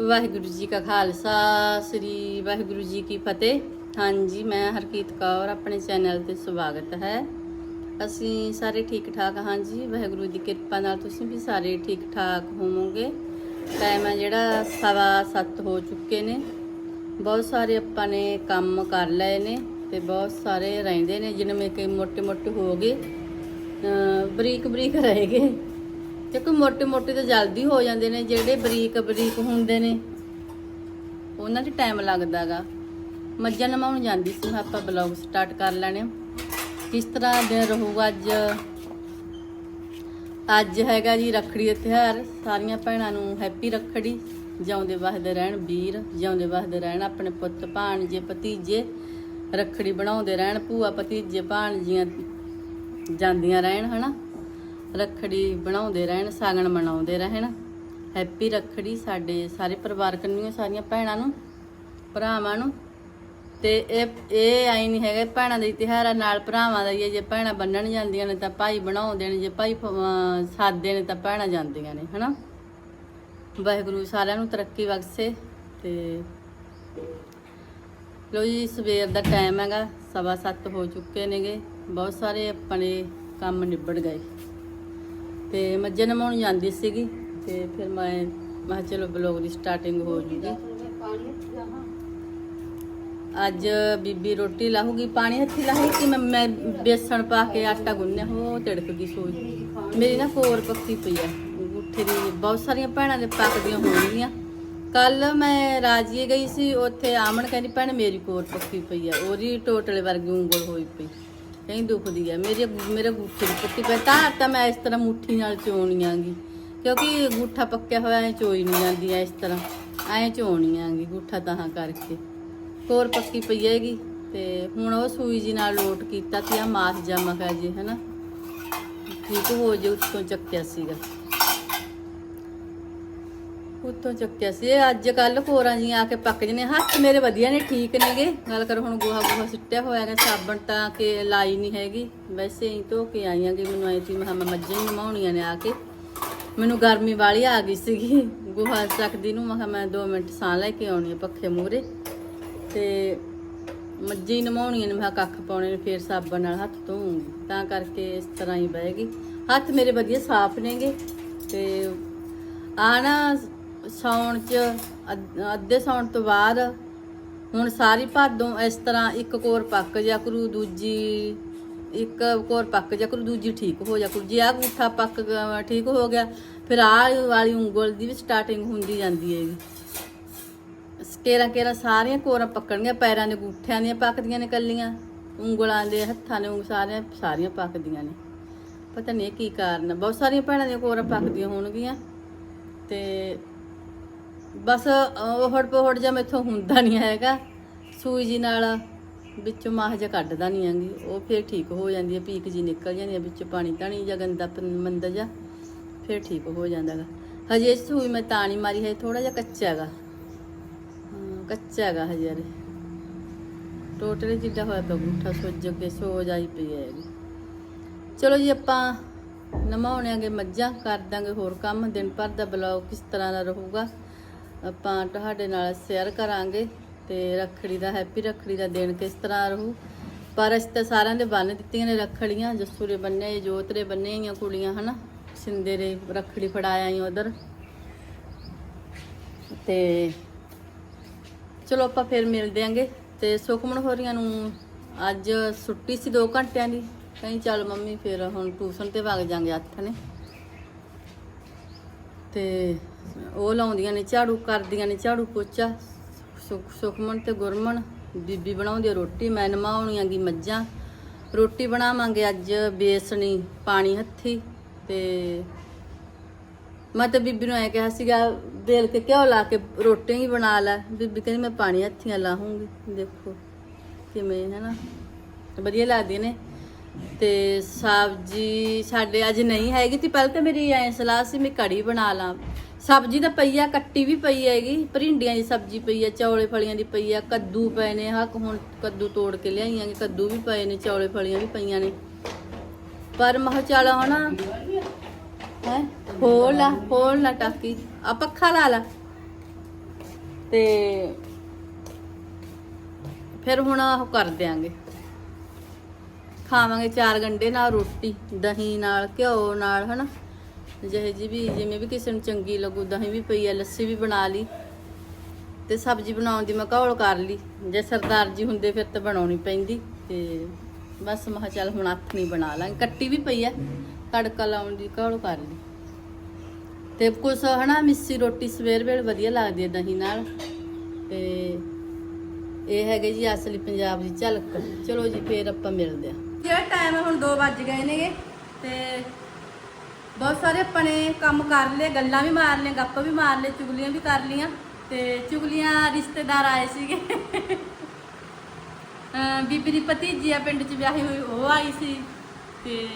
ਵਾਹਿਗੁਰੂ ਜੀ ਕਾ ਖਾਲਸਾ, ਸ੍ਰੀ ਵਾਹਿਗੁਰੂ ਜੀ ਕੀ ਫਤਿਹ। ਹਾਂਜੀ, ਮੈਂ ਹਰਕੀਤ ਕੌਰ, ਆਪਣੇ ਚੈਨਲ ਤੇ ਸਵਾਗਤ ਹੈ। ਅਸੀਂ ਸਾਰੇ ਠੀਕ ਠਾਕ ਹਾਂ ਜੀ। ਵਾਹਿਗੁਰੂ ਦੀ ਕਿਰਪਾ ਨਾਲ ਤੁਸੀਂ ਵੀ ਸਾਰੇ ਠੀਕ ਠਾਕ ਹੋਵੋਗੇ। ਟਾਈਮ ਹੈ ਜਿਹੜਾ ਸਵਾ ਸੱਤ ਹੋ ਚੁੱਕੇ ਨੇ। ਬਹੁਤ ਸਾਰੇ ਆਪਾਂ ਨੇ ਕੰਮ ਕਰ ਲਏ ਨੇ ਤੇ ਬਹੁਤ ਸਾਰੇ ਰਹਿੰਦੇ ਨੇ ਜਿਨ੍ਹਾਂ ਵਿੱਚ ਮੋਟੇ ਮੋਟੇ ਹੋ ਗਏ। ਬਰੀਕ ਬਰੀਕ ਰਹਿ ਗਏ। ਤੇ ਕੋਈ ਮੋਟੇ ਮੋਟੇ ਤਾਂ ਜਲਦੀ ਹੋ ਜਾਂਦੇ ਨੇ, ਜਿਹੜੇ ਬਰੀਕ ਬਰੀਕ ਹੁੰਦੇ ਨੇ। ਉਹਨਾਂ 'ਚ ਟਾਈਮ ਲੱਗਦਾਗਾ ਮੱਝਾਂ ਨਮਾਉਣ ਜਾਂਦੀ ਸੀ, ਆਪਾਂ ਬਲੌਗ ਸਟਾਰਟ ਕਰ ਲੈਣੇ। ਕਿਸ ਤਰ੍ਹਾਂ ਦਿਨ ਰਹੂਗਾ ਅੱਜ? ਅੱਜ ਹੈਗਾ ਜੀ ਰੱਖੜੀ ਦਾ ਤਿਹਾਰ ਸਾਰੀਆਂ ਭੈਣਾਂ ਨੂੰ ਹੈਪੀ ਰੱਖੜੀ। ਜਿਉਂਦੇ ਵਸਦੇ ਰਹਿਣ ਵੀਰ, ਜਿਉਂਦੇ ਵਸਦੇ ਰਹਿਣ ਆਪਣੇ ਪੁੱਤ ਭਾਣ ਜੇ ਭਤੀਜੇ। ਰੱਖੜੀ ਬਣਾਉਂਦੇ ਰਹਿਣ ਭੂਆ, ਭਤੀਜੇ ਭਾਣ ਜੀਆਂ ਜਾਂਦੀਆਂ ਰਹਿਣ, ਹਨਾ? ਰੱਖੜੀ ਬਣਾਉਂਦੇ ਰਹਿਣ, ਸਾਗਣ ਮਨਾਉਂਦੇ ਰਹਿਣ। ਹੈਪੀ ਰੱਖੜੀ ਸਾਡੇ ਸਾਰੇ ਪਰਿਵਾਰ ਕੰਨੀਆਂ ਸਾਰੀਆਂ ਭੈਣਾਂ ਨੂੰ, ਭਰਾਵਾਂ ਨੂੰ। ਤੇ ਇਹ ਇਹ ਆਈ ਨਹੀਂ ਹੈਗਾ, ਭੈਣਾਂ ਦੇ ਹੀ ਨਾਲ ਭਰਾਵਾਂ ਦਾ ਹੀ ਹੈ ਜੇ ਭੈਣਾਂ ਬੰਨਣ ਜਾਂਦੀਆਂ ਨੇ ਤਾਂ ਭਾਈ ਬਣਾਉਂਦੇ ਨੇ ਜੇ ਭਾਈ ਸਾਦੇ ਨੇ ਤਾਂ ਭੈਣਾਂ ਜਾਂਦੀਆਂ ਨੇ, ਹਨਾ? ਵਾਹਿਗੁਰੂ ਸਾਰਿਆਂ ਨੂੰ ਤਰੱਕੀ ਬਖਸ਼ੇ ਤੇ ਲੋ ਜੀ, ਸਵੇਰ ਦਾ ਟਾਈਮ ਹੈਗਾ, ਸਵਾ ਸੱਤ ਹੋ ਚੁੱਕੇ ਨੇਗੇ। ਬਹੁਤ ਸਾਰੇ ਆਪਣੇ ਕੰਮ ਨਿਬੜ ਗਏ। ਤੇ ਮੱਝਾਂ ਨਮਾਉਣ ਜਾਂਦੀ ਸੀਗੀ ਤੇ ਫਿਰ ਮੈਂ ਮੈਂ ਚਲੋ ਬਲੌਗ ਦੀ ਸਟਾਰਟਿੰਗ ਹੋ ਜੂਗੀ। ਅੱਜ ਬੀਬੀ ਰੋਟੀ ਲਾਹੂਗੀ ਪਾਣੀ ਹੱਥੀ ਲਾਹੇ ਕਿ ਮੈਂ ਮੈਂ ਬੇਸਣ ਪਾ ਕੇ ਆਟਾ ਗੁੰਨਿਆ ਹੋ ਤਿੜਕ ਗਈ ਸੋਈ। ਮੇਰੀ ਨਾ ਕੋਰ ਪੱਕੀ ਪਈ ਆ। ਗੁੱਠੇ ਦੀ ਬਹੁਤ ਸਾਰੀਆਂ ਭੈਣਾਂ ਦੇ ਪੱਕਦੀਆਂ ਹੋਣਗੀਆਂ। ਕੱਲ ਮੈਂ ਰਾਜੀਏ ਗਈ ਸੀ ਉੱਥੇ ਆਮਣ ਕਹਿੰਦੀ ਭੈਣ ਮੇਰੀ ਕੋਰ ਪੱਕੀ ਪਈ ਆ। ਉਹਦੀ ਟੋਟਲੇ ਵਰਗੀ ਉਂਗਲ ਹੋਈ ਪਈ। ਕਹਿੰਦੀ ਦੁਖਦੀ ਆ। ਮੇਰੇ ਮੇਰੇ ਗੁੱਠੇ ਦੀ ਪੱਕੀ ਪਈ ਤਾਂ ਤਾਂ ਮੈਂ ਇਸ ਤਰ੍ਹਾਂ ਮੁੱਠੀ ਨਾਲ ਚੋਣੀ ਆਂਗੀ ਕਿਉਂਕਿ ਗੁੱਠਾ ਪੱਕਿਆ ਹੋਇਆ ਐ ਚੋਈ ਨਹੀਂ ਜਾਂਦੀ ਐ ਇਸ ਤਰ੍ਹਾਂ। ਐ ਚੋਣੀ ਆਂਗੀ ਗੁੱਠਾ ਤਾਂ ਕਰਕੇ। ਹੋਰ ਪੱਕੀ ਪਈ ਹੈਗੀ। ਤੇ ਹੁਣ ਉਹ ਸੂਈ ਜੀ ਨਾਲ ਲੋਟ ਕੀਤਾ ਤੇ ਆ ਮਾਸ ਜਮਾ ਕਰ ਜੇ, ਹਨਾ? ਠੀਕ ਹੋ ਜੇ, ਉੱਤੋਂ ਚੱਕਿਆ ਸੀਗਾ। ਉੱਤੋਂ ਚੱਕਿਆ ਸੀ। ਇਹ ਅੱਜ ਕੱਲ ਕੋਰਾਂ ਜੀ ਆ ਕੇ ਪੱਕ ਜਨੇ ਹੱਥ ਮੇਰੇ ਵਧੀਆ ਨੇ, ਠੀਕ ਨੇਗੇ। ਗੱਲ ਕਰ ਹੁਣ ਗੋਹਾ ਗੋਹਾ ਸੁੱਟਿਆ ਹੋਇਆ ਹੈ ਸਾਬਣ ਤਾਂ ਕਿ ਲਾਈ ਨਹੀਂ ਹੈਗੀ। ਵੈਸੇ ਹੀ ਧੋ ਕੇ ਆਈਆਂ ਕਿ ਮੈਨੂੰ ਆਈ ਸੀ, ਮੈਂ ਕਿਹਾ ਮੈਂ ਮੱਝਾਂ ਨਮਾਉਣੀਆਂ ਨੇ ਆ ਕੇ। ਮੈਨੂੰ ਗਰਮੀ ਵਾਲੀ ਆ ਗਈ ਸੀਗੀ। ਗੋਹਾ ਚੱਕਦੀ ਨੂੰ ਮੈਂ ਕਿਹਾ ਮੈਂ 2 ਮਿੰਟ ਸਾਹ ਲੈ ਕੇ ਆਉਣੀ ਆ ਪੱਖੇ ਮੂਹਰੇ। ਤੇ ਮੱਝੀ ਹੀ ਨਮਾਉਣੀਆਂ ਨੇ, ਮੈਂ ਕਿਹਾ ਕੱਖ ਪਾਉਣੇ ਨੇ, ਫੇਰ ਸਾਬਣ ਨਾਲ ਹੱਥ ਧੋਉਂਗੀ ਤਾਂ ਕਰਕੇ ਇਸ ਤਰ੍ਹਾਂ ਹੀ ਬਹਿ ਗਈ। ਹੱਥ ਮੇਰੇ ਵਧੀਆ ਸਾਫ਼ ਨੇਗੇ। ਤੇ ਆ ਨਾ ਸੌਣ ਚ ਅੱਧੇ ਸੌਣ ਤੋਂ ਬਾਅਦ ਹੁਣ ਸਾਰੀ ਭਾਦੋਂ ਇਸ ਤਰ੍ਹਾਂ ਇੱਕ ਕੋਰ ਪੱਕ ਜਾ ਕਰੂ, ਦੂਜੀ ਇੱਕ ਕੋਰ ਪੱਕ ਜਾ ਕਰੂ, ਦੂਜੀ ਠੀਕ ਹੋ ਜਾ ਕਰੂ। ਜੇ ਆ ਗੁੱਠਾ ਪੱਕ ਠੀਕ ਹੋ ਗਿਆ, ਫਿਰ ਆਹ ਵਾਲੀ ਉਂਗਲ ਦੀ ਵੀ ਸਟਾਰਟਿੰਗ ਹੁੰਦੀ ਜਾਂਦੀ ਹੈਗੀ ਕੇਰਾ ਕੇਰਾ ਸਾਰੀਆਂ ਕੋਰਾਂ ਪੱਕਣਗੀਆਂ, ਪੈਰਾਂ ਦੇ ਗੁੱਠਿਆਂ ਦੀਆਂ ਪੱਕਦੀਆਂ ਨੇ ਕੱਲੀਆਂ ਉਂਗਲਾਂ ਦੇ ਹੱਥਾਂ ਦੇ ਉਂਗ, ਸਾਰੀਆਂ ਸਾਰੀਆਂ ਪੱਕਦੀਆਂ ਨੇ। ਪਤਾ ਨਹੀਂ ਇਹ ਕੀ ਕਾਰਨ ਬਹੁਤ ਸਾਰੀਆਂ ਭੈਣਾਂ ਦੀਆਂ ਕੋਰਾਂ ਪੱਕਦੀਆਂ ਹੋਣਗੀਆਂ ਤੇ ਬਸ ਉਹੜ ਪਹੜ ਜਾਂ ਮੈਥੋਂ ਹੁੰਦਾ ਨਹੀਂ ਹੈਗਾ। ਸੂਈ ਜੀ ਨਾਲ ਵਿੱਚੋਂ ਮਾਹ ਜਿਹਾ ਕੱਢਦਾ ਨਹੀਂ ਆਂਗੀ ਉਹ ਫਿਰ ਠੀਕ ਹੋ ਜਾਂਦੀ ਹੈ, ਪੀਕ ਜੀ ਨਿਕਲ ਜਾਂਦੀ ਹੈ, ਵਿੱਚ ਪਾਣੀ ਤਾਣੀ ਜਾਂ ਗੰਦਾ ਪ- ਮੰਦਾ ਜਿਹਾ, ਫਿਰ ਠੀਕ ਹੋ ਜਾਂਦਾ ਹੈਗਾ। ਹਜੇ ਸੂਈ ਮੈਂ ਤਾਂ ਨਹੀਂ ਮਾਰੀ ਹੈ ਥੋੜਾ ਜਿਹਾ ਕੱਚਾ ਹੈਗਾ। ਕੱਚਾ ਹੈਗਾ ਹਜੇ ਯਾਰ ਟੋਟਲੀ ਜਿੱਡਾ ਹੋਇਆ ਪਿਆ ਗੁੱਠਾ ਸੁੱਜ ਕੇ ਸੋ ਜਾਈ ਪਈ ਹੈਗੀ ਚਲੋ ਜੀ, ਆਪਾਂ ਨਮਾਉਣਾਂਗੇ ਮੱਝਾਂ, ਕਰ ਦਾਂਗੇ ਹੋਰ ਕੰਮ। ਦਿਨ ਭਰ ਦਾ ਬਲੌਗ ਕਿਸ ਤਰ੍ਹਾਂ ਦਾ ਰਹੂਗਾ? ਆਪਾਂ ਤੁਹਾਡੇ ਨਾਲ ਸ਼ੇਅਰ ਕਰਾਂਗੇ ਤੇ ਰੱਖੜੀ ਦਾ ਹੈਪੀ ਰੱਖੜੀ ਦਾ ਦਿਨ ਕਿਸ ਤਰ੍ਹਾਂ ਰਹੂ। ਪਰ ਅਸੀਂ ਤਾਂ ਸਾਰਿਆਂ ਦੇ ਬੰਨ ਦਿੱਤੀਆਂ ਨੇ ਰੱਖੜੀਆਂ, ਜੱਸੂ ਦੇ ਬੰਨੇ ਜੋਤਰੇ ਬੰਨੇ ਆਈਆਂ ਕੁੜੀਆਂ, ਹਨਾ? ਸਿੰਦੇ ਦੇ ਰੱਖੜੀ ਫੜਾਇਆ ਆਈ ਉਧਰ। ਤੇ ਚਲੋ ਆਪਾਂ ਫਿਰ ਮਿਲਦੇ ਆਂਗੇ। ਤੇ ਸੁਖਮਨ ਹੋਰੀਆਂ ਨੂੰ ਅੱਜ ਛੁੱਟੀ ਸੀ 2 ਘੰਟਿਆਂ ਦੀ। ਕਹੀਂ ਚੱਲ ਮੰਮੀ, ਫਿਰ ਹੁਣ ਟਿਊਸ਼ਨ ਤੇ ਵਗ ਜਾਾਂਗੇ ਹੱਥ ਨੇ। ਤੇ ਉਹ ਲਾਉਂਦੀਆਂ ਨੇ, ਝਾੜੂ ਕਰਦੀਆਂ ਨੇ, ਝਾੜੂ ਪੋਚਾ, ਸੁਖ- ਸੁਖਮਨ ਤੇ ਗੁਰਮਨ, ਬੀਬੀ ਬਣਾਉਂਦੀ ਆ ਰੋਟੀ, ਮੈਂ ਨਮਾਉਣੀਆਂ ਗੀ ਮੱਝਾਂ। ਰੋਟੀ ਬਣਾਵਾਂਗੇ ਅੱਜ ਬੇਸਣੀ, ਪਾਣੀ ਹੱਥੀ ਤੇ ਮੈਂ ਤਾਂ ਬੀਬੀ ਨੂੰ ਐ ਕਿਹਾ ਸੀਗਾ ਬੇਲ ਕੇ ਘਿਓ ਲਾ ਕੇ ਰੋਟੀਆਂ ਹੀ ਬਣਾ ਲੈ। ਬੀਬੀ ਕਹਿੰਦੀ, ਮੈਂ ਪਾਣੀ ਹੱਥੀਆਂ ਲਾਹੂੰਗੀ, ਦੇਖੋ ਕਿਵੇਂ ਹੈ ਨਾ। ਵਧੀਆ ਲੱਗਦੀਆਂ ਨੇ। ਤੇ ਸਬਜ਼ੀ ਸਾਡੇ ਅੱਜ ਨਹੀਂ ਹੈਗੀ ਤੇ ਪਹਿਲਾਂ ਤਾਂ ਮੇਰੀ ਐ ਸਲਾਹ ਸੀ, ਮੈਂ ਕੜੀ ਬਣਾ ਲਾਂ। ਸਬਜ਼ੀ ਤਾਂ ਪਈ ਆ, ਕੱਟੀ ਵੀ ਪਈ ਹੈਗੀ। ਭਰਿੰਡੀਆਂ ਦੀ ਸਬਜ਼ੀ ਪਈ ਆ, ਚੌਲੇ ਫਲੀਆਂ ਦੀ ਪਈ ਆ, ਕੱਦੂ ਪਏ ਨੇ ਹੱਕ ਹੁਣ ਕੱਦੂ ਤੋੜ ਕੇ ਲਿਆਈਆਂ ਨੇ ਕੱਦੂ ਵੀ ਪਏ ਨੇ, ਚੌਲੇ ਫਲੀਆਂ ਵੀ ਪਈਆਂ ਨੇ। ਪਰ ਮਹ ਚੱਲ ਹਣਾ ਹੈ, ਖੋਲ ਲਾ ਖੋਲ ਲਾ ਟਾਕੀ ਆ ਪੱਖਾ ਲਾ ਲਾ। ਤੇ ਫਿਰ ਹੁਣ ਉਹ ਕਰ ਦਿਆਂਗੇ। ਖਾਵਾਂਗੇ ਚਾਰ ਗੰਡੇ ਨਾਲ ਰੋਟੀ, ਦਹੀਂ ਨਾਲ, ਘਿਓ ਨਾਲ, ਹਨਾ। ਜਿਹੇ ਜੀ ਵੀ, ਜਿਵੇਂ ਵੀ ਕਿਸੇ ਨੂੰ ਚੰਗੀ ਲੱਗੂ, ਦਹੀਂ ਵੀ ਪਈ ਆ, ਲੱਸੀ ਵੀ ਬਣਾ ਲਈ ਤੇ ਸਬਜ਼ੀ ਬਣਾਉਣ ਦੀ ਮੈਂ ਘੋਲ ਕਰ ਲਈ। ਜੇ ਸਰਦਾਰ ਜੀ ਹੁੰਦੇ ਫਿਰ ਤਾਂ ਬਣਾਉਣੀ ਪੈਂਦੀ ਤੇ ਬਸ ਮੈਂ ਚੱਲ ਹੁਣ ਹੱਥ ਨਹੀਂ ਬਣਾ ਲਾਂਗੇ। ਕੱਟੀ ਵੀ ਪਈ ਆ, ਤੜਕਾ ਲਾਉਣ ਦੀ ਘੋਲ ਕਰ ਲਈ। ਤੇ ਕੁਛ ਹਨਾ, ਮਿੱਸੀ ਰੋਟੀ ਸਵੇਰ ਵੇਲੇ ਵਧੀਆ ਲੱਗਦੀ ਹੈ ਦਹੀਂ ਨਾਲ। ਤੇ ਇਹ ਹੈਗੇ ਜੀ ਅਸਲੀ ਪੰਜਾਬ ਦੀ ਝਲਕ। ਚਲੋ ਜੀ, ਫੇਰ ਆਪਾਂ ਮਿਲਦੇ ਆ। ਜਿਹੜਾ ਟਾਈਮ ਹੁਣ 2 ਵੱਜ ਗਏ ਨੇਗੇ ਤੇ ਬਹੁਤ ਸਾਰੇ ਆਪਾਂ ਨੇ ਕੰਮ ਕਰ ਲਏ, ਗੱਲਾਂ ਵੀ ਮਾਰ ਲਏ ਗੱਪ ਵੀ ਮਾਰ ਲਏ, ਚੁਗਲੀਆਂ ਵੀ ਕਰ ਲਈਆਂ ਤੇ ਚੁਗਲੀਆਂ ਰਿਸ਼ਤੇਦਾਰ ਆਏ ਸੀਗੇ। ਬੀਬੀ ਦੀ ਭਤੀਜੀ ਆ ਪਿੰਡ 'ਚ ਵਿਆਹੀ ਹੋਈ, ਉਹ ਆਈ ਸੀ ਤੇ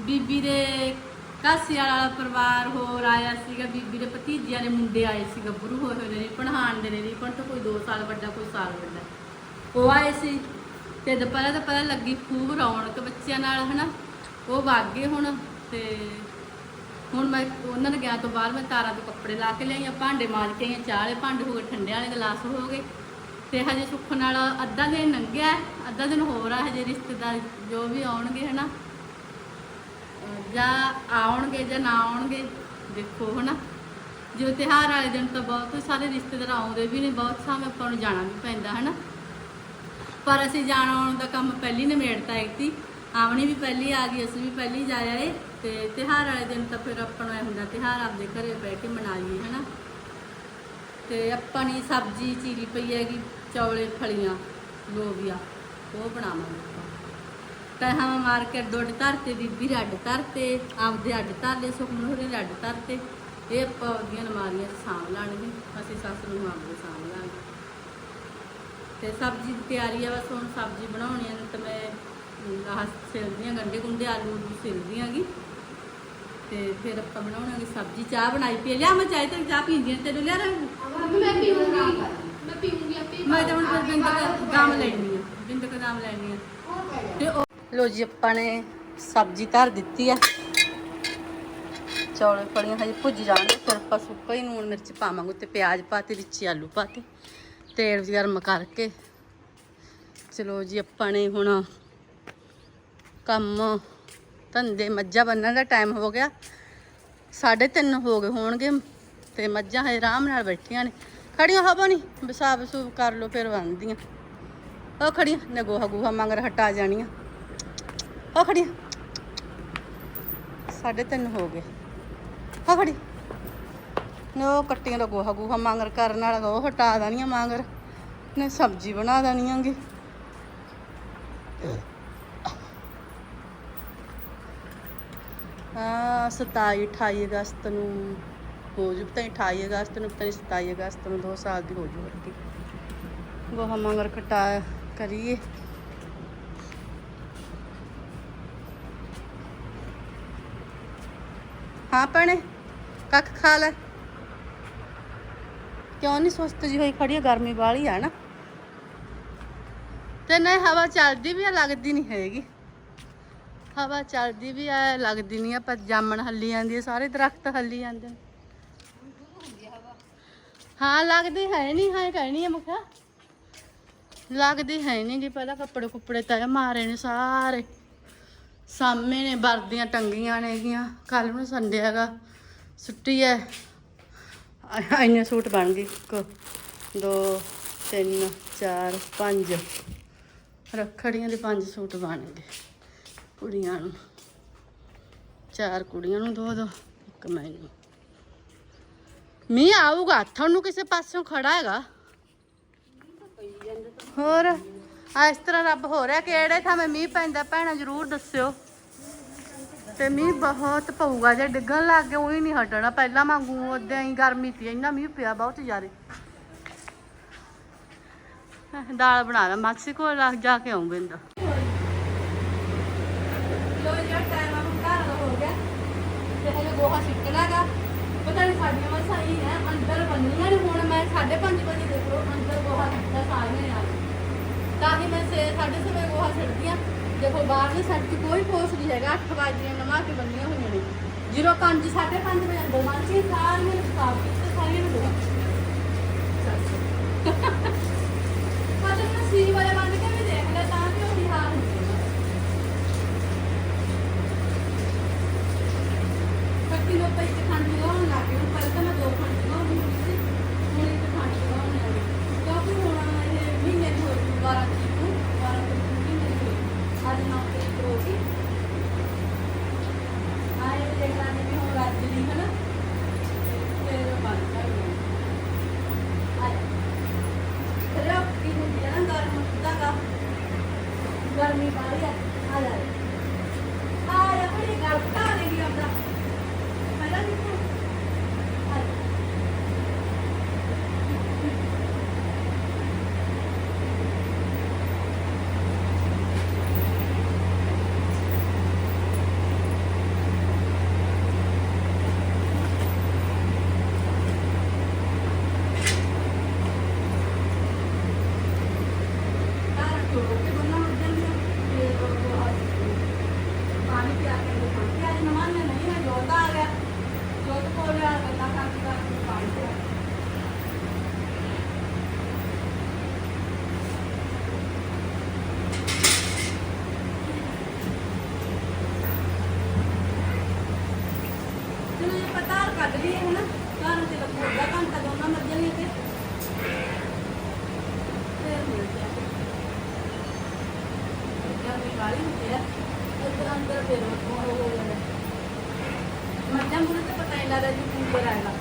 ਬੀਬੀ ਦੇ ਕਾਸੀ ਵਾਲਾ ਪਰਿਵਾਰ ਹੋਰ ਆਇਆ ਸੀਗਾ, ਬੀਬੀ ਦੇ ਭਤੀਜਿਆਂ ਦੇ ਮੁੰਡੇ ਆਏ ਸੀ ਗੱਭਰੂ ਹੋਏ ਹੋਏ ਨੇ ਪਣਹਾਨ ਦੇ ਨੇ ਰੀਪਣ ਤੋਂ ਕੋਈ 2 ਸਾਲ ਵੱਡਾ, ਕੋਈ ਸਾਲ ਵੱਡਾ। ਉਹ ਆਏ ਸੀ ਤੇ ਦੁਪਹਿਰ ਦੁਪਹਿਰ ਲੱਗੀ ਖੂਬ ਰੌਣਕ ਬੱਚਿਆਂ ਨਾਲ, ਹਨਾ? ਉਹ ਵਗ ਗਏ ਹੁਣ ਤੇ ਹੁਣ ਮੈਂ ਉਹਨਾਂ ਨੇ ਗਿਆ ਤੋਂ ਬਾਅਦ ਮੈਂ ਤਾਰਾਂ ਦੇ ਕੱਪੜੇ ਲਾ ਕੇ ਲਿਆਈਆਂ ਭਾਂਡੇ ਮਾਂਜ ਕੇ ਆਈਆਂ, ਚਾਹ ਵਾਲੇ ਭਾਂਡੇ ਹੋ ਗਏ, ਠੰਡੇ ਵਾਲੇ ਗਲਾਸ ਹੋ ਗਏ। ਤੇ ਹਜੇ ਸੁੱਖ ਨਾਲ ਅੱਧਾ ਦਿਨ ਲੰਘਿਆ, ਅੱਧਾ ਦਿਨ ਹੋਰ ਆ, ਹਜੇ ਰਿਸ਼ਤੇਦਾਰ ਜੋ ਵੀ ਆਉਣਗੇ, ਹਨਾ। ਅਹ ਜਾਂ ਆਉਣਗੇ ਜਾਂ ਨਾ ਆਉਣਗੇ, ਦੇਖੋ, ਹਨਾ। ਜੋ ਤਿਉਹਾਰ ਵਾਲੇ ਦਿਨ ਤਾਂ ਬਹੁਤ ਸਾਰੇ ਰਿਸ਼ਤੇਦਾਰ ਆਉਂਦੇ ਵੀ ਨੇ, ਬਹੁਤ ਸਾਵੇਂ ਆਪਾਂ ਨੂੰ ਜਾਣਾ ਵੀ ਪੈਂਦਾ, ਹਨਾ। ਪਰ ਅਸੀਂ ਜਾਣ ਆਉਣ ਦਾ ਕੰਮ ਪਹਿਲੀ ਨਿਮੇੜਤਾ ਸੀ। ਆਵਣੀ ਵੀ ਪਹਿਲੀ ਆ ਗਈ, ਅਸੀਂ ਵੀ ਪਹਿਲੀ ਜਾ ਆਏ। ਤੇ ਤਿਉਹਾਰ ਵਾਲੇ ਦਿਨ ਤਾਂ ਫਿਰ ਆਪਾਂ ਨੂੰ ਇਹ ਹੁੰਦਾ, ਤਿਉਹਾਰ ਆਪਦੇ ਘਰੇ ਬਹਿ ਕੇ ਮਨਾਈਏ ਹਨਾ? ਤੇ ਆਪਾਂ ਨੇ ਸਬਜ਼ੀ, ਚੀਰੀ ਪਈ ਹੈਗੀ, ਚੌਲੇ, ਫਲੀਆਂ, ਲੋਬੀਆ, ਉਹ ਬਣਾਵਾਂਗੇ ਆਪਾਂ। ਤਾਂ ਹਮ ਮਾਰਕੀਟ ਡੋਡ ਧਰਤੇ, ਬੀਬੀ ਰੱਡ ਧਰਤੇ, ਆਪਦੇ ਅੱਡ ਧਰਲੇ ਸੁਖਮਨ ਹੋਰੇ ਰੱਡ ਧਰਤੇ। ਇਹ ਆਪਾਂ ਉਹਦੀਆਂ ਅਲਮਾਰੀਆਂ 'ਚ ਸਾਂਭ ਲਾਂਗੇ ਅਸੀਂ ਸੱਸ ਨੂੰ ਆਪਦੇ ਸਾਂਭ ਲਾਂਗੇ। ਤੇ ਸਬਜ਼ੀ ਦੀ ਤਿਆਰੀ ਆ, ਬਸ ਹੁਣ ਸਬਜ਼ੀ ਬਣਾਉਣੀ ਆ ਤੇ ਮੈਂ ਆਹ ਸਿਲਦੀਆਂ ਗੰਡੇ ਗੁੰਡੇ ਆਲੂ ਨੂੰ ਸਿਲਦੀ ਆਂਗੀ। ਤੇ ਫਿਰ ਆਪਾਂ ਬਣਾਉਣਾਂਗੇ ਸਬਜ਼ੀ ਚਾਹ ਬਣਾਈ ਆ। ਲਿਆ ਮੈਂ ਚਾਹ ਤੇ ਚਾਹ ਪੀਂਦੀ ਆ ਤੈਨੂੰ ਲਿਆ ਰਾਂ ਮੈਂ ਪੀਉਂਗੀ ਮੈਂ ਪੀਉਂਗੀ ਆਪੇ ਮੈਂ ਤਾਂ ਹੁਣ ਫਿਰ ਬਿੰਦਕ ਦਾਮ ਲੈਣੀ ਆ ਬਿੰਦਕ ਦਾਮ ਲੈਣੀ ਆ। ਤੇ ਲੋ ਜੀ ਆਪਾਂ ਨੇ ਸਬਜ਼ੀ ਧਰ ਦਿੱਤੀ ਆ। ਚੌਲ ਫੜੀਆਂ ਹਜੇ ਭੁੱਜ ਜਾਣਗੇ ਫਿਰ ਆਪਾਂ ਸੁੱਕਾ ਹੀ ਨੂਣ ਮਿਰਚ ਪਾਵਾਂਗੇ ਤੇ ਪਿਆਜ਼ ਪਾਤੇ ਵਿੱਚ ਹੀ ਆਲੂ ਪਾਤੇ। ਤੇਲ ਵੀ ਗਰਮ ਕਰਕੇ। ਚਲੋ ਜੀ ਆਪਾਂ ਨੇ ਹੁਣ ਕੰਮ ਧੰਦੇ ਮੱਝਾਂ ਬੰਨਣ ਦਾ ਟਾਈਮ ਹੋ ਗਿਆ। 3:30 ਹੋ ਗਏ ਹੋਣਗੇ ਤੇ ਮੱਝਾਂ ਹਜੇ ਆਰਾਮ ਨਾਲ ਬੈਠੀਆਂ ਨੇ। ਖੜੀਆਂ ਹਵਾ ਨਹੀਂ ਵਿਸਾਬ ਸੂਬ ਕਰ ਲੋ ਫਿਰ ਬੰਨਦੀਆਂ ਉਹ ਖੜੀਆਂ ਨੇ ਗੋਹਾ ਗੂਹਾ ਮੰਗਰ ਹਟਾ ਜਾਣੀਆਂ। ਉਹ ਖੜੀਆਂ। 3:30 ਹੋ ਗਏ। ਹਾਂ ਖੜੀ। ਨੋ ਕੱਟੀਆਂ ਦਾ ਗੋਹਾ ਗੂਹਾ ਮੰਗਰ ਕਰਨ ਵਾਲਾ ਉਹ ਹਟਾ ਦੇਣੀਆਂ ਮੰਗਰ। ਨੇ ਸਬਜ਼ੀ ਬਣਾ ਦੇਣੀਆਂਗੇ ਹਾਂ 27 28 ਅਗਸਤ ਨੂੰ ਹੋ ਜੂ, ਪਤਾ ਨਹੀਂ 28 ਅਗਸਤ ਨੂੰ, ਪਤਾ ਨਹੀਂ 27 ਅਗਸਤ ਨੂੰ 2 ਸਾਲ ਦੀ ਹੋ ਜੂ ਵਰਤੀ ਗੋਹਾ ਮੰਗਰ ਕਟਾ ਕਰੀਏ। ਹਾਂ ਭੈਣੇ, ਕੱਖ ਖਾ ਲੈ। ਕਿਉਂ ਨਹੀਂ ਸੁਸਤ ਜੀ ਹੋਈ ਖੜੀ ਆ, ਗਰਮੀ ਵਾਲੀ ਆ ਨਾ। ਤੇ ਨਹੀਂ, ਹਵਾ ਚੱਲਦੀ ਵੀ ਆ, ਲੱਗਦੀ ਨਹੀਂ ਹੈਗੀ। ਹਵਾ ਚੱਲਦੀ ਵੀ ਆ ਲੱਗਦੀ ਨਹੀਂ ਆ, ਪਰ ਜਾਮਣ ਹੱਲੀ ਜਾਂਦੀ ਆ ਸਾਰੇ ਦਰਖਤ ਹੱਲੀ ਜਾਂਦੇ ਨੇ। ਹਾਂ, ਲੱਗਦੀ ਹੈ ਨਹੀਂ ਹਾਂ ਕਹਿਣੀ ਆ ਮੁਖਾ ਲੱਗਦੀ ਹੈ ਨਹੀਂ ਕਿ ਪਹਿਲਾਂ ਕੱਪੜੇ ਕੁੱਪੜੇ ਤਾਂ ਮਾਰੇ ਨੇ ਸਾਰੇ। ਸਾਹਮਣੇ ਨੇ, ਵਰਦੀਆਂ ਟੰਗੀਆਂ ਨੇਗੀਆਂ ਕੱਲ ਨੂੰ ਸੰਡੇ ਹੈਗਾ ਛੁੱਟੀ ਹੈ ਇੰਨੇ ਸੂਟ ਬਣ ਗਏ, ਇੱਕ, ਦੋ, ਤਿੰਨ, ਚਾਰ, ਪੰਜ। ਰੱਖੜੀਆਂ ਦੇ ਪੰਜ ਸੂਟ ਬਣ ਗਏ। ਕੁੜੀਆਂ ਨੂੰ। ਚਾਰ ਕੁੜੀਆਂ ਨੂੰ ਦੋ ਦੋ, ਇੱਕ ਮੈਨੂੰ ਮੀਂਹ ਆਊਗਾ ਤੁਹਾਨੂੰ ਕਿਸੇ ਪਾਸਿਓਂ ਖੜਾ ਹੈਗਾ। ਹੋਰ, ਆ ਇਸ ਤਰ੍ਹਾਂ ਰੱਬ ਹੋ ਰਿਹਾ ਕਿਹੜੇ ਥਾਵੇਂ ਮੀਂਹ ਪੈਂਦਾ ਭੈਣਾ, ਜ਼ਰੂਰ ਦੱਸਿਓ। ਤੇ ਮੀਂਹ ਬਹੁਤ ਪਊਗਾ, ਜੇ ਡਿੱਗਣ ਲੱਗ ਗਿਆ ਉਹੀ ਨਹੀਂ ਹਟਣਾ। ਪਹਿਲਾਂ ਵਾਂਗੂ ਉਦਾਂ ਹੀ ਗਰਮੀ ਸੀ, ਇੰਨਾ ਮੀਂਹ ਪਿਆ ਬਹੁਤ ਜ਼ਿਆਦਾ। ਦਾਲ ਬਣਾ ਲਾ, ਮਾਸੀ ਕੋਲ ਜਾ ਕੇ ਆਉਂ ਬਿੰਦ। ਬੰਨੀਆਂ ਨੇ 5:30 ਵਜੇ ਅੰਦਰ ਗੋਹਾ ਛੱਡਦੀਆਂ ਦੇਖੋ ਬਾਹਰਲੇ ਸਾਈਡ ਤੇ ਕੋਈ ਪੋਸ ਨਹੀਂ ਹੈਗਾ 8 ਵਜੇ ਨਮਾ ਕੇ ਬੰਨੀਆਂ ਹੋਈਆਂ ਨੇ। 05 5:30 ਵਜੇ ਅੰਦਰ ਮੰਨ ਕੇ ਸਾਰੀਆਂ ਨੂੰ ਸਾਫ਼ ਕੀਤੇ ਸਾਰੀਆਂ ਨੂੰ ਗੋਹਾ। ਪਤਾ ਨਹੀਂ ਸੀ ਵਾਲੇ ਮੱਝਾਂ ਮੂਰੇ ਤੇ ਪਤਾ ਨਹੀਂ ਲੱਗਦਾ ਜੀ ਕੂਲਰ ਆਏਗਾ।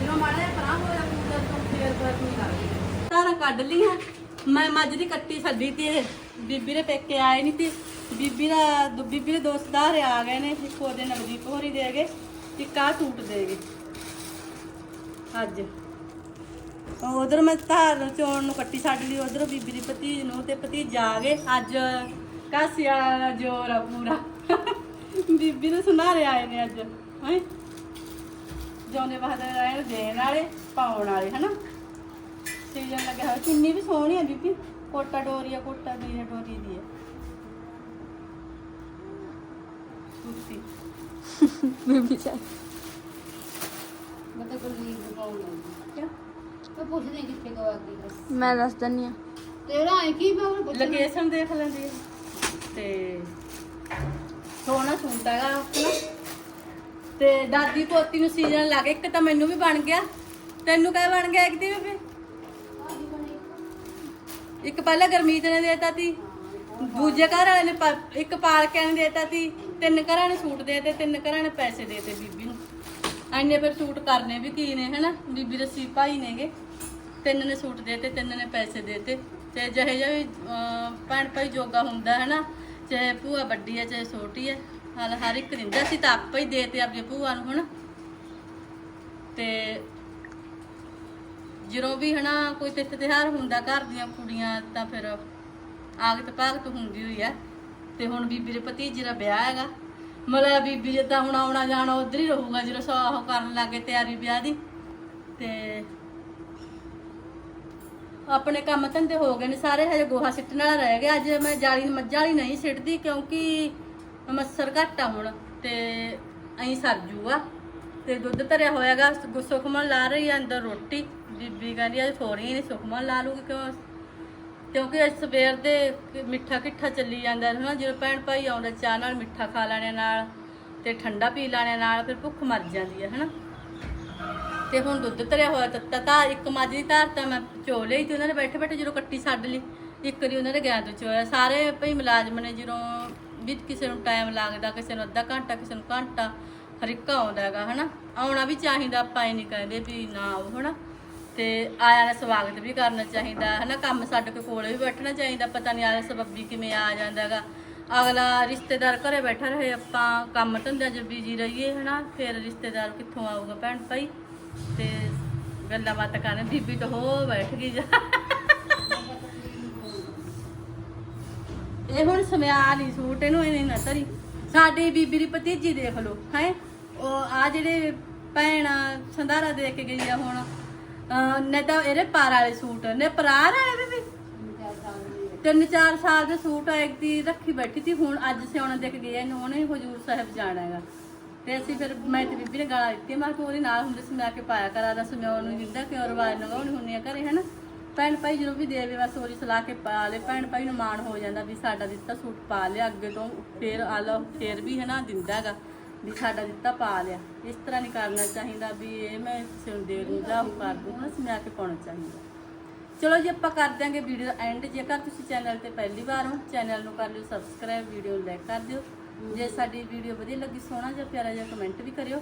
ਜਦੋਂ ਮਾੜਾ ਜਿਹਾ ਪਰਾਂ ਹੋਇਆ ਕੂਲਰ ਤੋਂ, ਫੇਰ ਗਰਮੀ ਲੱਗਦੀ ਸਾਰਾ ਕੱਢ ਲਈਆਂ। ਮੈਂ ਮੱਝ ਦੀ ਕੱਟੀ ਛੱਡੀ ਤੇ ਬੀਬੀ ਦੇ ਪੇਕੇ ਆਏ ਨਹੀਂ ਤੇ ਬੀਬੀ ਦਾ ਬੀਬੀ ਦੇ ਦੋਸਤਾਰ ਆ ਗਏ ਨੇ, ਇੱਕ ਉਹਦੇ ਨਵਦੀਪ ਹੋਰੀ ਦੇ ਗਏ ਇੱਕ ਆਹ ਸੂਟ ਦੇ ਗਏ ਅੱਜ। ਉਧਰ ਮੈਂ ਧਾਰ ਚੋਣ ਨੂੰ ਕੱਟੀ ਛੱਡ ਲਈ, ਉਧਰ ਬੀਬੀ ਦੀ ਭਤੀਜ ਨੂੰ ਤੇ ਭਤੀਜਾ ਆ ਗਏ। ਅੱਜ ਕਾਸੀਆ ਦਾ ਜੋਰ ਆ ਪੂਰਾ। ਬੀਬੀ ਨੂੰ ਸੁਨਾਰੇ ਆਏ ਨੇ ਅੱਜ ਹੈ? ਜੋਨੇ ਬਾਹਰ ਆਏ ਨੇ ਦੇਣ ਵਾਲੇ ਪਾਉਣ ਵਾਲੇ ਹਨਾ? ਸੀਜ਼ਨ ਲੱਗਿਆ ਹੋਇਆ ਕਿੰਨੀ ਵੀ ਸੋਹਣੀ ਆ ਬੀਬੀ ਕੋਟਾ ਡੋਰੀ ਆ ਕੋਟਾ ਦੀ ਆ, ਡੋਰੀ ਦੀ ਹੈ ਕੁੱਤੀ ਬੀਬੀ ਚਾਹ ਮੈਂ ਤਾਂ ਕੋਈ ਲੀਕ ਪਾਉਣ ਲੱਗੀ ਕਿਆ? ਮੈਂ ਪੁੱਛਦੀ ਕਿੱਥੇ ਗਵਾ ਗਈ ਬਸ। ਮੈਂ ਦੱਸ ਦਿੰਨੀ ਆ ਤੇਰਾ ਹੈ ਕੀ ਮੈਂ ਲੋਕੇਸ਼ਨ ਦੇਖ ਲੈਂਦੀ ਆ ਤੇ ਸੋਹਣਾ ਸੂਟ ਹੈਗਾ ਆਪਣਾ। ਤੇ ਦਾਦੀ ਪੋਤੀ ਨੂੰ ਸੀਜ਼ਨ ਲੱਗ ਗਿਆ ਇੱਕ ਤਾਂ ਮੈਨੂੰ ਵੀ ਬਣ ਗਿਆ। ਤੈਨੂੰ ਕਿਹ ਬਣ ਗਿਆ ਇੱਕ ਦੀ ਵੀ? ਇੱਕ ਪਹਿਲਾਂ ਗਰਮੀਤ ਨੇ ਦੇਤਾ ਤੀ ਦੂਜੇ ਘਰ ਵਾਲੇ ਨੇ ਇੱਕ ਪਾਲਕਿਆਂ ਨੇ ਦੇਤਾ ਤੀ ਤਿੰਨ ਘਰਾਂ ਨੇ ਸੂਟ ਦੇਤੇ ਤਿੰਨ ਘਰਾਂ ਨੇ ਪੈਸੇ ਦੇਤੇ ਬੀਬੀ ਨੂੰ। ਐਨੇ ਫਿਰ ਸੂਟ ਕਰਨੇ ਵੀ ਕੀ ਨੇ ਹਨਾ? ਬੀਬੀ ਦੇ ਸੀ ਭਾਈ ਨੇਗੇ। ਤਿੰਨ ਨੇ ਸੂਟ ਦੇਤੇ ਤਿੰਨ ਨੇ ਪੈਸੇ ਦੇਤੇ। ਤੇ ਜਿਹੇ ਜਿਹੇ ਅਹ, ਭੈਣ ਭਾਈ ਜੋਗਾ ਹੁੰਦਾ ਹਨਾ? ਚਾਹੇ ਭੂਆ ਵੱਡੀ ਹੈ ਚਾਹੇ ਛੋਟੀ ਹੈ ਹਲ ਹਰ ਇੱਕ ਦਿੰਦਾ ਸੀ ਤਾਂ ਆਪੇ ਹੀ ਦੇਤੇ ਆਪਣੀ ਭੂਆ ਨੂੰ ਹੁਣ। ਤੇ ਜਦੋਂ ਵੀ ਹਨਾ ਕੋਈ ਤਿੱਥ ਤਿਉਹਾਰ ਹੁੰਦਾ, ਘਰ ਦੀਆਂ ਕੁੜੀਆਂ ਤਾਂ ਫਿਰ ਆਗਤ ਭਾਗਤ ਹੁੰਦੀ ਹੋਈ ਆ। ਤੇ ਹੁਣ ਬੀਬੀ ਦੇ ਭਤੀਜੇ ਦਾ ਵਿਆਹ ਹੈਗਾ। ਮਤਲਬ ਬੀਬੀ ਜੇ ਤਾਂ ਹੁਣ ਆਉਣਾ ਜਾਣਾ ਉਧਰ ਹੀ ਰਹੂਗਾ, ਜਦੋਂ ਸੋ ਉਹ ਕਰਨ ਲੱਗੇ ਤਿਆਰੀ ਵਿਆਹ ਦੀ। ਤੇ ਆਪਣੇ ਕੰਮ ਧੰਦੇ ਹੋ ਗਏ ਨੇ, ਸਾਰੇ ਹਜੇ ਗੋਹਾ ਸਿੱਟਣ ਵਾਲਾ ਰਹਿ ਗਿਆ। ਅੱਜ ਮੈਂ ਜਾਲੀ ਮੱਝਾਂ ਵਾਲੀ ਨਹੀਂ ਸਿੱਟਦੀ ਕਿਉਂਕਿ ਮੱਸਰ ਘੱਟ ਆ ਹੁਣ ਤੇ ਐਂ ਸਰ ਜੂਗਾ ਤੇ ਦੁੱਧ ਧਰਿਆ ਹੋਇਆਗਾ ਸੁਖਮਨ ਲਾ ਰਹੀ ਆ ਅੰਦਰ ਰੋਟੀ। ਬੀਬੀ ਕਹਿੰਦੀ ਅੱਜ ਥੋੜੀ ਨਹੀਂ ਸੁਖਮਨ ਲਾ ਲੂਗੀ ਕਿਉਂ? ਕਿਉਂਕਿ ਅੱਜ ਸਵੇਰ ਦੇ ਮਿੱਠਾ ਕਿੱਠਾ ਚੱਲੀ ਜਾਂਦਾ ਹੈ ਨਾ, ਜਦੋਂ ਭੈਣ ਭਾਈ ਆਉਂਦਾ ਚਾਹ ਨਾਲ, ਮਿੱਠਾ ਖਾ ਲੈਣੇ ਨਾਲ ਤੇ ਠੰਡਾ ਪੀ ਲੈਣੇ ਨਾਲ, ਫਿਰ ਭੁੱਖ ਮਰ ਜਾਂਦੀ ਹੈ, ਹਨਾ? ਤੇ ਹੁਣ ਦੁੱਧ ਧਰਿਆ ਹੋਇਆ ਤੱਤਾ ਤਾਂ ਇੱਕ ਮੱਝ ਦੀ ਧਾਰ ਤਾਂ ਮੈਂ ਚੋ ਲਈ ਤੇ ਉਹਨਾਂ ਨੇ ਬੈਠੇ ਬੈਠੇ ਜਦੋਂ ਕੱਟੀ ਛੱਡ ਲਈ। ਇੱਕ ਦੀ ਉਹਨਾਂ ਨੇ ਗੈਂ ਤੋਂ ਚੋਇਆ ਸਾਰੇ ਭਈ ਮੁਲਾਜ਼ਮ ਨੇ ਜਦੋਂ ਵੀ ਕਿਸੇ ਨੂੰ ਟਾਈਮ ਲੱਗਦਾ, ਕਿਸੇ ਨੂੰ ਅੱਧਾ ਘੰਟਾ, ਕਿਸੇ ਨੂੰ ਘੰਟਾ, ਹਰ ਆਉਂਦਾ ਹੈਗਾ, ਹਨਾ? ਆਉਣਾ ਵੀ ਚਾਹੀਦਾ, ਆਪਾਂ ਇਹ ਨਹੀਂ ਕਹਿੰਦੇ ਵੀ ਨਾ ਆਓ, ਹਨਾ? ਤੇ ਆਇਆ ਦਾ ਸਵਾਗਤ ਵੀ ਕਰਨਾ ਚਾਹੀਦਾ, ਹਨਾ? ਕੰਮ ਛੱਡ ਕੇ ਕੋਲੇ ਵੀ ਬੈਠਣਾ ਚਾਹੀਦਾ, ਪਤਾ ਨਹੀਂ ਆਇਆ ਸਬੱਬੀ ਕਿਵੇਂ ਆ ਜਾਂਦਾ ਹੈਗਾ। ਅਗਲਾ ਰਿਸ਼ਤੇਦਾਰ ਘਰੇ ਬੈਠਾ ਰਹੇ, ਆਪਾਂ ਕੰਮ ਧੰਦਿਆਂ 'ਚ ਬਿਜ਼ੀ ਰਹੀਏ, ਹਨਾ? ਫਿਰ ਰਿਸ਼ਤੇਦਾਰ ਕਿੱਥੋਂ ਆਊਗਾ ਭੈਣ ਭਾਈ? ਤੇ ਗੱਲਾਂ ਬਾਤਾਂ ਕਰਨ, ਬੀਬੀ ਤਾਂ ਹੋ ਬੈਠ ਗਈ ਜਾ। ਇਹ ਹੁਣ ਸਮਿਆ ਨਹੀਂ ਸੂਟ, ਇਹਨੂੰ ਇਹਨੇ ਨਾ ਧਰੀ। ਸਾਡੀ ਬੀਬੀ ਦੀ ਭਤੀਜੀ ਦੇਖ ਲਓ, ਹੈ? ਉਹ ਆ ਜਿਹੜੇ ਭੈਣ ਸੰਧਾਰਾ ਦੇ ਕੇ ਗਈ ਆ ਹੁਣ। ਨੇ ਤਾਂ ਇਹਦੇ ਪਾਰ ਵਾਲੇ ਸੂਟ, ਨੇ ਪਰਾਰ ਵਾਲੇ ਵੀ? ਤਿੰਨ ਚਾਰ ਸਾਲ ਦੇ ਸੂਟ ਇੱਕ ਦੀ ਰੱਖੀ ਬੈਠੀ ਸੀ, ਹੁਣ ਅੱਜ ਸਿਉਣਾ ਦੇਖ ਗਈ ਇਹਨੂੰ ਉਹਨੇ ਹਜੂਰ ਸਾਹਿਬ ਜਾਣਾ ਹੈਗਾ। ਤੇ ਅਸੀਂ ਫਿਰ ਮੈਂ ਤੇ ਬੀਬੀ ਨੇ ਗਾਲਾਂ ਦਿੱਤੀਆਂ, ਮੈਂ ਕਿਹਾ ਉਹਦੇ ਨਾਲ ਹੁੰਦੇ ਸੀ, ਮੈਂ ਕਿ ਪਾਇਆ ਕਰਾ ਦਾ ਸਮਿਆਉਣ ਨੂੰ ਦਿੰਦਾ ਕਿਉਂ ਰਵਾਜ ਨਗਾਉਣੀ ਹੁੰਦੀ ਆ ਘਰੇ ਹਨਾ? ਭੈਣ ਭਾਈ ਜਦੋਂ ਵੀ ਦੇਵੇ ਬਸ ਉਹਦੀ ਸਲਾਹ ਕੇ ਪਾ ਲੇ ਭੈਣ ਭਾਈ ਨੂੰ ਮਾਣ ਹੋ ਜਾਂਦਾ ਵੀ ਸਾਡਾ ਦਿੱਤਾ ਸੂਟ ਪਾ ਲਿਆ, ਅੱਗੇ ਤੋਂ ਫੇਰ ਆ ਲਓ, ਫੇਰ ਵੀ, ਹਨਾ, ਦਿੰਦਾ ਹੈਗਾ ਵੀ ਸਾਡਾ ਦਿੱਤਾ ਪਾ ਲਿਆ। ਇਸ ਤਰ੍ਹਾਂ ਨਹੀਂ ਕਰਨਾ ਚਾਹੀਦਾ ਵੀ ਇਹ ਮੈਂ ਕਿਸੇ ਨੂੰ ਦੇ ਦੂੰ ਜਾਂ ਉਹ ਕਰ ਦੂੰ, ਹਨਾ ਸਮਿਆ ਕੇ ਪਾਉਣਾ ਚਾਹੀਦਾ। ਚਲੋ ਜੀ, ਆਪਾਂ ਕਰ ਦਿਆਂਗੇ ਵੀਡੀਓ ਦਾ ਐਂਡ ਜੇਕਰ ਤੁਸੀਂ ਚੈਨਲ ਤੇ ਪਹਿਲੀ ਵਾਰ ਹੋ, ਚੈਨਲ ਨੂੰ ਕਰ ਲਿਓ ਸਬਸਕ੍ਰਾਈਬ ਵੀਡੀਓ ਨੂੰ ਲਾਈਕ ਕਰ ਦਿਓ। ਜੇ ਸਾਡੀ ਵੀਡੀਓ ਵਧੀਆ ਲੱਗੀ, ਸੋਹਣਾ ਜਿਹਾ ਪਿਆਰਾ ਜਿਹਾ ਕਮੈਂਟ ਵੀ ਕਰਿਓ।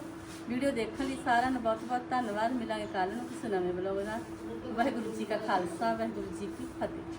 ਵੀਡੀਓ ਦੇਖਣ ਲਈ ਸਾਰਿਆਂ ਨੂੰ ਬਹੁਤ ਬਹੁਤ ਧੰਨਵਾਦ। ਮਿਲਾਂਗੇ ਕੱਲ ਨੂੰ ਕਿਸੇ ਨਵੇਂ ਬਲੌਗ ਨਾਲ। ਵਾਹਿਗੁਰੂ ਜੀ ਕਾ ਖਾਲਸਾ, ਵਾਹਿਗੁਰੂ ਜੀ ਕੀ ਫਤਿਹ।